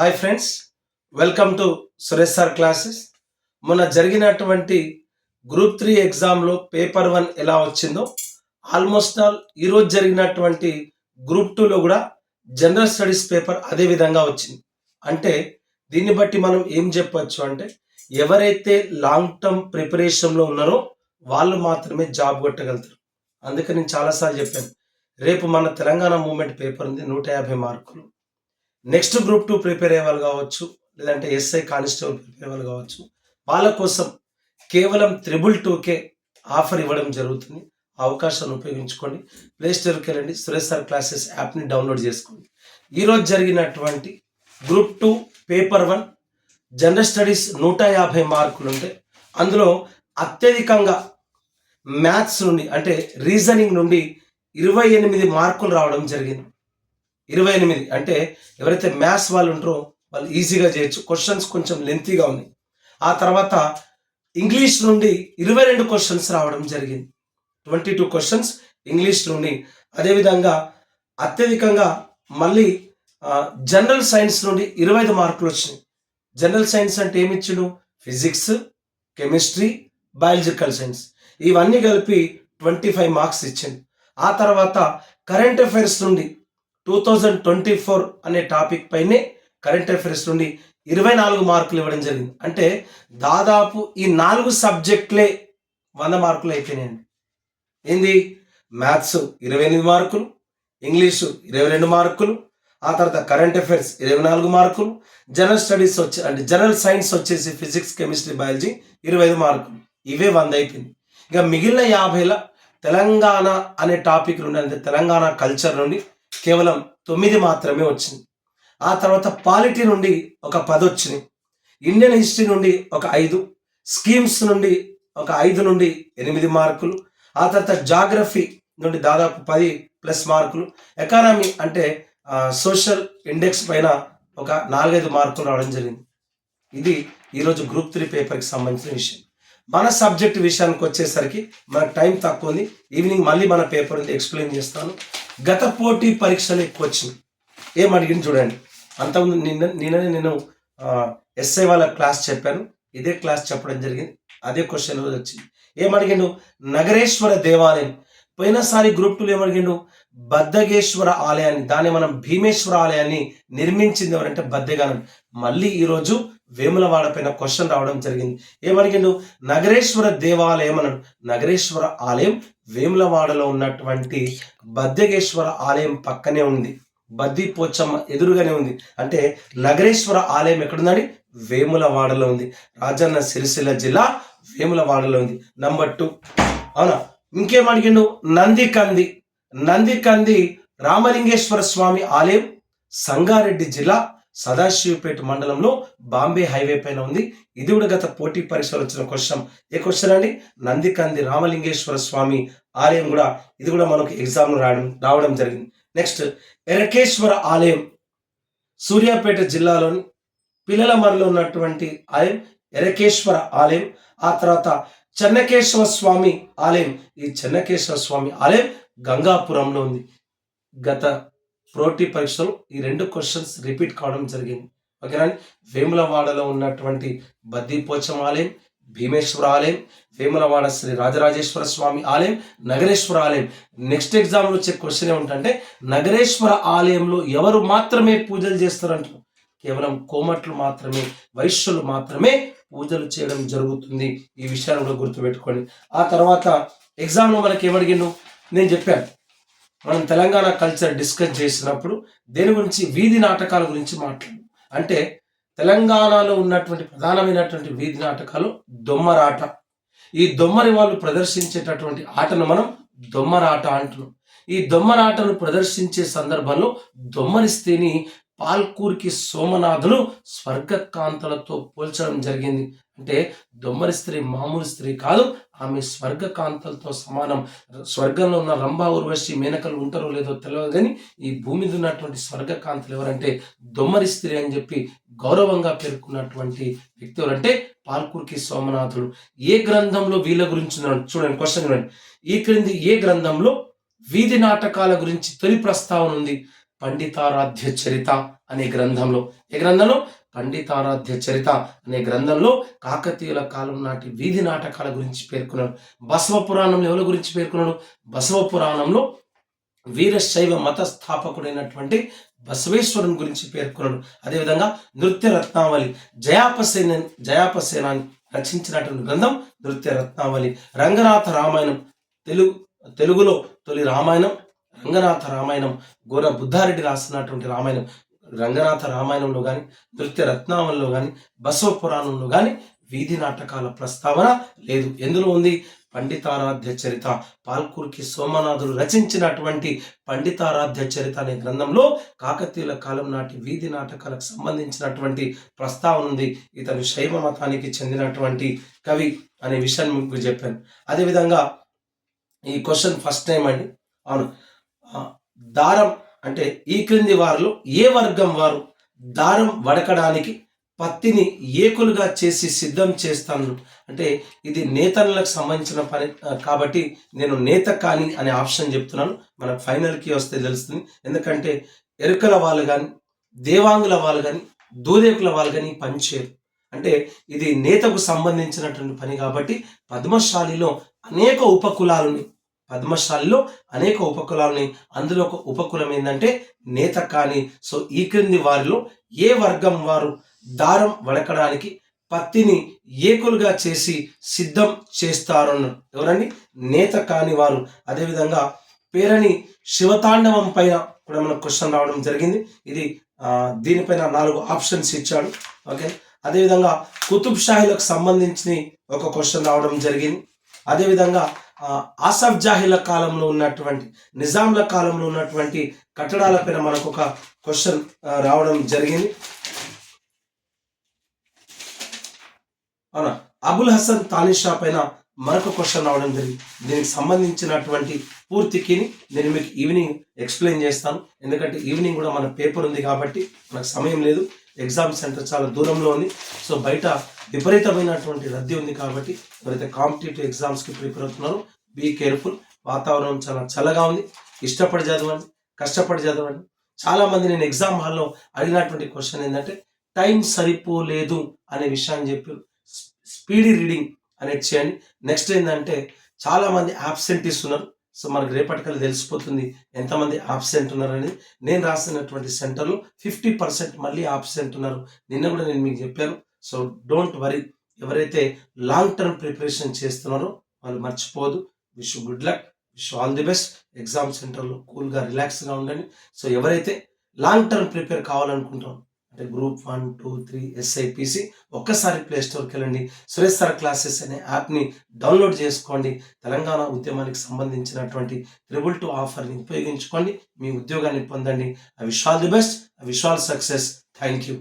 Hi friends welcome to Suresh sir classes. మొన్న జరిగినటువంటి group three ఎగ్జామ్లో పేపర్ వన్ ఎలా వచ్చిందో ఆల్మోస్ట్ ఆల్ ఈరోజు జరిగినటువంటి గ్రూప్ టూలో కూడా జనరల్ స్టడీస్ పేపర్ అదే విధంగా వచ్చింది. అంటే దీన్ని బట్టి మనం ఏం చెప్పవచ్చు అంటే ఎవరైతే లాంగ్ టర్మ్ ప్రిపరేషన్లో ఉన్నారో వాళ్ళు మాత్రమే జాబ్ కొట్టగలుగుతారు. అందుకే నేను చాలాసార్లు చెప్పాను రేపు మన తెలంగాణ మూమెంట్ పేపర్ ఉంది నూట యాభై మార్కులు. నెక్స్ట్ గ్రూప్ టూ ప్రిపేర్ అయ్యే వాళ్ళు కావచ్చు లేదంటే ఎస్ఐ కానిస్టేబుల్ ప్రిపేర్ అయ్యే వాళ్ళు కావచ్చు వాళ్ళ కోసం కేవలం త్రిబుల్ టూకే ఆఫర్ ఇవ్వడం జరుగుతుంది. ఆ అవకాశాన్ని ఉపయోగించుకోండి. ప్లే స్టోర్కి వెళ్ళండి. సురేష్ సార్ క్లాసెస్ యాప్ని డౌన్లోడ్ చేసుకోండి. ఈరోజు జరిగినటువంటి group two paper one general studies నూట యాభై మార్కులు ఉంటే అందులో అత్యధికంగా మ్యాథ్స్ నుండి అంటే రీజనింగ్ నుండి ఇరవై ఎనిమిది మార్కులు రావడం జరిగింది. ఇరవై ఎనిమిది అంటే ఎవరైతే మ్యాథ్స్ వాళ్ళు ఉంటారో వాళ్ళు ఈజీగా చేయొచ్చు. క్వశ్చన్స్ కొంచెం లెంతీగా ఉన్నాయి. ఆ తర్వాత ఇంగ్లీష్ నుండి ఇరవై రెండు క్వశ్చన్స్ రావడం జరిగింది. ట్వంటీ టూ క్వశ్చన్స్ ఇంగ్లీష్ నుండి. అదేవిధంగా అత్యధికంగా మళ్ళీ జనరల్ సైన్స్ నుండి ఇరవై ఐదు మార్కులు వచ్చినాయి. జనరల్ సైన్స్ అంటే ఏమి ఫిజిక్స్ కెమిస్ట్రీ బయాలజికల్ సైన్స్ ఇవన్నీ కలిపి ట్వంటీ ఫైవ్ మార్క్స్ ఇచ్చింది ఆ తర్వాత కరెంట్ అఫైర్స్ నుండి టూ థౌజండ్ ట్వంటీ ఫోర్ అనే టాపిక్ పైనే కరెంట్ అఫైర్స్ నుండి ఇరవై నాలుగు మార్కులు ఇవ్వడం జరిగింది. అంటే దాదాపు ఈ నాలుగు సబ్జెక్టులే వంద మార్కులు అయిపోయినాయండి. ఏంది? మ్యాథ్స్ ఇరవై ఎనిమిది మార్కులు ఇంగ్లీషు ఇరవై రెండు మార్కులు ఆ తర్వాత కరెంట్ అఫైర్స్ ఇరవై నాలుగు మార్కులు జనరల్ స్టడీస్ వచ్చి అంటే జనరల్ సైన్స్ వచ్చేసి ఫిజిక్స్ కెమిస్ట్రీ బయాలజీ ఇరవై ఐదు మార్కులు. ఇవే వంద అయిపోయింది ఇక మిగిలిన యాభైల తెలంగాణ అనే టాపిక్ నుండి అంటే తెలంగాణ కల్చర్ నుండి కేవలం తొమ్మిది మాత్రమే వచ్చింది. ఆ తర్వాత పాలిటీ నుండి ఒక పది వచ్చినాయి. ఇండియన్ హిస్టరీ నుండి ఒక ఐదు స్కీమ్స్ నుండి ఒక ఐదు నుండి ఎనిమిది మార్కులు ఆ తర్వాత జాగ్రఫీ నుండి దాదాపు పది ప్లస్ మార్కులు ఎకానమీ అంటే సోషల్ ఇండెక్స్ పైన ఒక నాలుగైదు మార్కులు రావడం జరిగింది. ఇది ఈరోజు గ్రూప్ త్రీ పేపర్కి సంబంధించిన విషయం. మన సబ్జెక్ట్ విషయానికి వచ్చేసరికి మనకు టైం తక్కువ ఉంది. ఈవినింగ్ మళ్ళీ మన పేపర్ ఉంది ఎక్స్ప్లెయిన్ చేస్తాను. గత పోటీ పరీక్షలు ఎక్కువ వచ్చింది ఏం అడిగింది చూడండి. అంతకుముందు నిన్న నిన్ననే నేను ఎస్ఐ వాళ్ళ క్లాస్ చెప్పాను. ఇదే క్లాస్ చెప్పడం జరిగింది. అదే క్వశ్చన్ రోజు వచ్చింది. ఏమడిగిండు నగరేశ్వర దేవాలయం. పోయినసారి గ్రూప్ టూలో ఏమడిగిండు బద్దగేశ్వర ఆలయాన్ని దాన్ని మనం భీమేశ్వర ఆలయాన్ని నిర్మించింది ఎవరంటే బద్దగానం. మళ్ళీ ఈరోజు వేములవాడ పైన క్వశ్చన్ రావడం జరిగింది. ఏమడిగిండు? నగరేశ్వర దేవాలయం అన్నాడు. నగరేశ్వర ఆలయం వేములవాడలో ఉన్నటువంటి బద్దెగేశ్వర ఆలయం పక్కనే ఉంది. బద్ది పోచమ్మ ఎదురుగానే ఉంది. అంటే నగరేశ్వర ఆలయం ఎక్కడుందండి? వేములవాడలో ఉంది. రాజన్న సిరిసిల్ల జిల్లా వేములవాడలో ఉంది. నంబర్ టూ అవునా? ఇంకేం అడిగిండు నందికంది. నందికంది రామలింగేశ్వర స్వామి ఆలయం సంగారెడ్డి జిల్లా సదాశివపేట మండలంలో బాంబే హైవే పైన ఉంది. ఇది కూడా గత పోటీ పరీక్షలు వచ్చిన క్వశ్చన్. ఏ క్వశ్చన్ అండి? నందికంది రామలింగేశ్వర స్వామి ఆలయం కూడా ఇది కూడా మనకు ఎగ్జామ్ రావడం రావడం జరిగింది. నెక్స్ట్ ఎరకేశ్వర ఆలయం సూర్యాపేట జిల్లాలోని పిల్లల మరలో ఉన్నటువంటి ఆలయం ఎరకేశ్వర ఆలయం. ఆ తర్వాత చెన్నకేశ్వర స్వామి ఆలయం. ఈ చెన్నకేశ్వర స్వామి ఆలయం గంగాపురంలో ఉంది. గత ప్రోటీ పరీక్షలు ఈ రెండు క్వశ్చన్స్ రిపీట్ కావడం జరిగింది. ఓకేనా? వేములవాడలో ఉన్నటువంటి బద్దీపోచం ఆలయం భీమేశ్వర ఆలయం వేములవాడ శ్రీ రాజరాజేశ్వర స్వామి ఆలయం నగరేశ్వర ఆలయం. నెక్స్ట్ ఎగ్జామ్లో వచ్చే క్వశ్చన్ ఏమిటంటే నగరేశ్వర ఆలయంలో ఎవరు మాత్రమే పూజలు చేస్తారంటారు? కేవలం కోమట్లు మాత్రమే వైశ్యులు మాత్రమే పూజలు చేయడం జరుగుతుంది. ఈ విషయాన్ని కూడా గుర్తుపెట్టుకోండి. ఆ తర్వాత ఎగ్జామ్లో మనకి ఏమడిగిండు నేను చెప్పాను. మనం తెలంగాణ కల్చర్ డిస్కస్ చేసినప్పుడు దేని గురించి వీధి నాటకాల గురించి మాట్లాడు అంటే తెలంగాణలో ఉన్నటువంటి ప్రధానమైనటువంటి వీధి నాటకాలు దొమ్మరాట. ఈ దొమ్మరి వాళ్ళు ప్రదర్శించేటటువంటి ఆటను మనం దొమ్మరాట అంటున్నాం. ఈ దొమ్మరాటను ప్రదర్శించే సందర్భంలో దొమ్మరిస్తేని పాల్కూరికి సోమనాథులు స్వర్గకాంతలతో పోల్చడం జరిగింది. అంటే దొమ్మరి స్త్రీ మామూలు స్త్రీ కాదు ఆమె స్వర్గకాంతలతో సమానం. స్వర్గంలో ఉన్న రంభా ఉర్వశి మేనకలు ఉంటారో లేదో తెలియదు కానీ ఈ భూమి మీద ఉన్నటువంటి స్వర్గకాంతలు ఎవరంటే దొమ్మరి స్త్రీ అని చెప్పి గౌరవంగా పేర్కొన్నటువంటి వ్యక్తి ఎవరంటే పాల్కూర్కి సోమనాథుడు. ఏ గ్రంథంలో వీళ్ళ గురించి చూడండి క్వశ్చన్ చూడండి. ఈ క్రింది ఏ గ్రంథంలో వీధి నాటకాల గురించి తొలి ప్రస్తావన ఉంది? పండితారాధ్య చరిత అనే గ్రంథంలో. ఏ గ్రంథంలో? పండితారాధ్య చరిత అనే గ్రంథంలో కాకతీయుల కాలం నాటి వీధి నాటకాల గురించి పేర్కొన్నాడు. బసవ పురాణంలో ఎవరి గురించి పేర్కొన్నాడు? బసవ పురాణంలో వీరశైవ మత స్థాపకుడైనటువంటి బసవేశ్వరుని గురించి పేర్కొన్నాడు. అదేవిధంగా నృత్య రత్నావళి జయాపసేన జయాపసేనాన్ని రచించినటువంటి గ్రంథం నృత్య రత్నావళి రంగనాథ రామాయణం తెలుగు తెలుగులో తొలి రామాయణం రంగనాథ రామాయణం గోర బుద్ధారెడ్డి రాసినటువంటి రామాయణం. రంగనాథ రామాయణంలో కానీ నృత్య రత్నావళిలో కానీ బసవ పురాణంలో కానీ వీధి నాటకాల ప్రస్తావన లేదు. ఎందులో ఉంది? పండితారాధ్య చరిత. పాల్కూర్కి సోమనాథుడు రచించినటువంటి పండితారాధ్య చరిత అనే గ్రంథంలో కాకతీయుల కాలం నాటి వీధి నాటకాలకు సంబంధించినటువంటి ప్రస్తావన ఉంది. ఇతను శైవ మతానికి చెందినటువంటి కవి అనే విషయాన్ని మీకు చెప్పాను. అదేవిధంగా ఈ క్వశ్చన్ ఫస్ట్ టైం అండి. అవును. దారం అంటే ఈ క్రింది వారిలో ఏ వర్గం వారు? దారం వడకడానికి పత్తిని ఏకులుగా చేసి సిద్ధం చేస్తాను. అంటే ఇది నేతలకు సంబంధించిన పని కాబట్టి నేను నేత కాని అనే ఆప్షన్ చెప్తున్నాను. మన ఫైనల్కి వస్తే తెలుస్తుంది. ఎందుకంటే ఎరుకల వాళ్ళు కానీ దేవాంగుల వాళ్ళు కానీ దూదేకుల వాళ్ళు కానీ పనిచేయరు. అంటే ఇది నేతకు సంబంధించినటువంటి పని కాబట్టి పద్మశాలిలో అనేక ఉపకులాలని పద్మశాలిలో అనేక ఉపకులాలని అందులో ఒక ఉపకులం ఏంటంటే నేత కానీ సో ఈ క్రింది వారిలో ఏ వర్గం వారు దారం వడకడానికి పత్తిని ఏకులుగా చేసి సిద్ధం చేస్తారు ఎవరండి? నేత కాని వారు. అదేవిధంగా పేరని శివతాండవం పైన కూడా మనకు క్వశ్చన్ రావడం జరిగింది. ఇది దీనిపైన నాలుగు ఆప్షన్స్ ఇచ్చాడు. ఓకే. అదేవిధంగా కుతుబ్ షాహీలకు సంబంధించిన ఒక క్వశ్చన్ రావడం జరిగింది. అదేవిధంగా ఆసఫ్ జాహిల కాలంలో ఉన్నటువంటి నిజాంల కాలంలో ఉన్నటువంటి కట్టడాలపైన మనకు ఒక క్వశ్చన్ రావడం జరిగింది. అవునా? అబుల్ హసన్ తానిషా పైన మరొక క్వశ్చన్ రావడం జరిగింది. దీనికి సంబంధించినటువంటి పూర్తికి నేను మీకు ఈవినింగ్ ఎక్స్ప్లెయిన్ చేస్తాను. ఎందుకంటే ఈవినింగ్ కూడా మన పేపర్ ఉంది కాబట్టి మనకు సమయం లేదు. ఎగ్జామ్ సెంటర్ చాలా దూరంలో ఉంది. సో బయట విపరీతమైనటువంటి రద్దీ ఉంది కాబట్టి ఎవరైతే కాంపిటేటివ్ ఎగ్జామ్స్కి ప్రిపేర్ అవుతున్నారో బీ కేర్ఫుల్. వాతావరణం చాలా చల్లగా ఉంది. ఇష్టపడి చదవండి కష్టపడి చదవండి. చాలా మంది నేను ఎగ్జామ్ హాల్లో అడిగినటువంటి క్వశ్చన్ ఏంటంటే టైం సరిపోలేదు అనే విషయాన్ని చెప్పారు. స్పీడీ రీడింగ్ అనేది చేయండి. నెక్స్ట్ ఏంటంటే చాలామంది యాబ్సెంటీస్ ఉన్నారు. సో మనకు రేపటికల్లా తెలిసిపోతుంది ఎంతమంది ఆబ్సెంట్ ఉన్నారని. నేను రాసినటువంటి సెంటర్లో ఫిఫ్టీ పర్సెంట్ మళ్ళీ ఆబ్సెంట్ ఉన్నారు. నిన్న కూడా నేను మీకు చెప్పాను. సో డోంట్ వరీ ఎవరైతే లాంగ్ టర్మ్ ప్రిపరేషన్ చేస్తున్నారో వాళ్ళు మర్చిపోదు wish good luck wish all the best. Exam సెంటర్లో కూల్గా రిలాక్స్గా ఉండండి. సో ఎవరైతే లాంగ్ టర్మ్ ప్రిపేర్ కావాలనుకుంటారో అంటే group one two three SI PC ఒక్కసారి ప్లే స్టోర్కి వెళ్ళండి. సురేష్ సార్ క్లాసెస్ అనే యాప్ని డౌన్లోడ్ చేసుకోండి. తెలంగాణ ఉద్యమానికి సంబంధించినటువంటి త్రిబుల్ టూ ఆఫర్ని ఉపయోగించుకోండి. మీ ఉద్యోగాన్ని పొందండి. I wish all the best. I wish all success. Thank you.